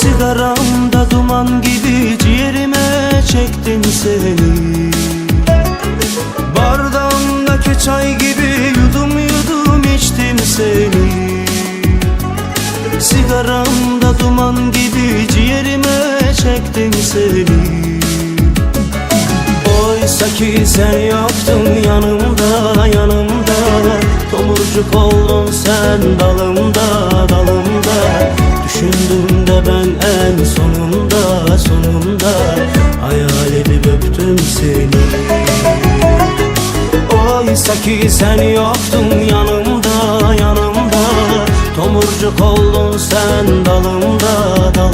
Sigaramda duman gibi ciğerime çektin seni. Bardağımdaki çay gibi yudum yudum içtim seni. Sigaramda duman gibi ciğerime çektin seni. Oysa ki sen yoktun yanımda yanımda. Tomurcuk oldun sen dalımda sonunda Hayal edip öptüm seni. Oysa ki sen yoktun yanımda yanımda. Tomurcuk oldun sen dalımda dalımda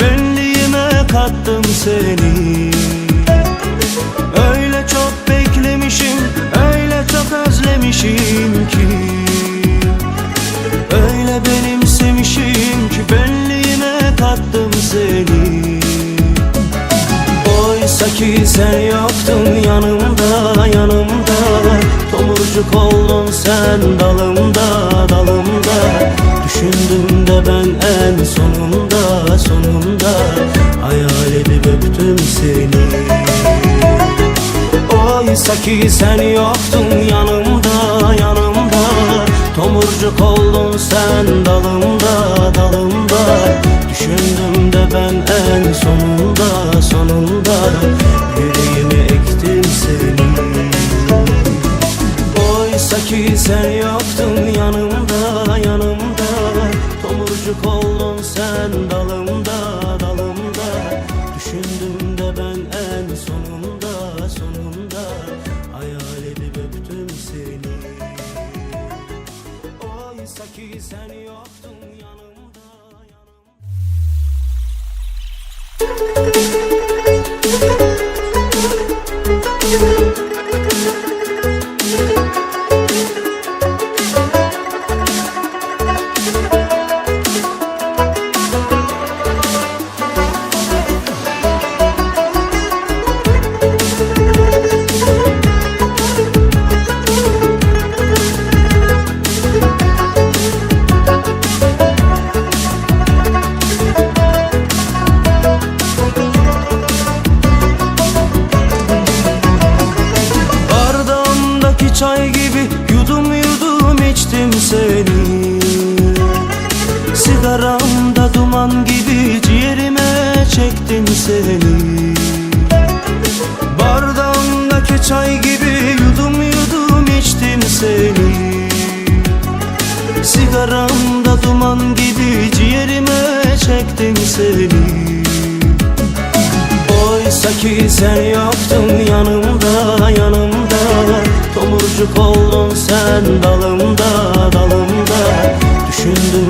benliğime kattım seni. Öyle çok beklemişim, öyle çok özlemişim ki. Öyle benimsemişim ki benliğime kattım seni. Oysa ki sen yoktun yanımda yanımda. Tomurcuk oldun sen dalımda dalımda Ki sen yoktun yanımda yanımda. Tomurcuk oldun sen dalımda dalımda. Düşündüm de ben en sonunda sonunda. Yüreğime ektim seni Oysa ki sen yoktun yanımda yanımda. Tomurcuk oldun sen dalımda Sigaramda duman gibi ciğerime çektin seni. Bardağımdaki çay gibi yudum yudum içtim seni. Sigaramda duman gibi ciğerime çektin seni. Oysa ki sen yoktun yanımda yanımda. Tomurcuk oldun sen dalımda dalımda. Düşündüm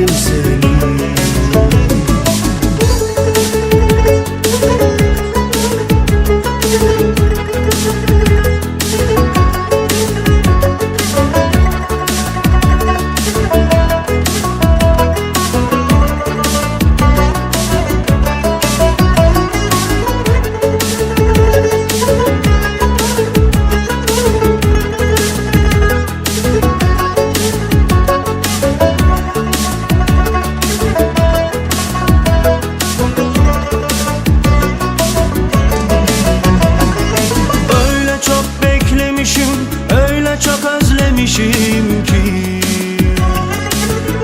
özlemişim ki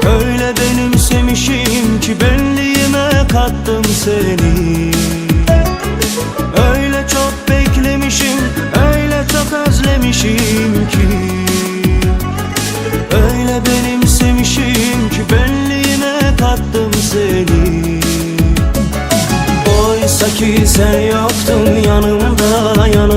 Öyle benimsemişim ki benliğime kattım seni. Öyle çok beklemişim, öyle çok özlemişim ki Öyle benimsemişim ki benliğime kattım seni. Oysa ki sen yoktun yanımda yanımda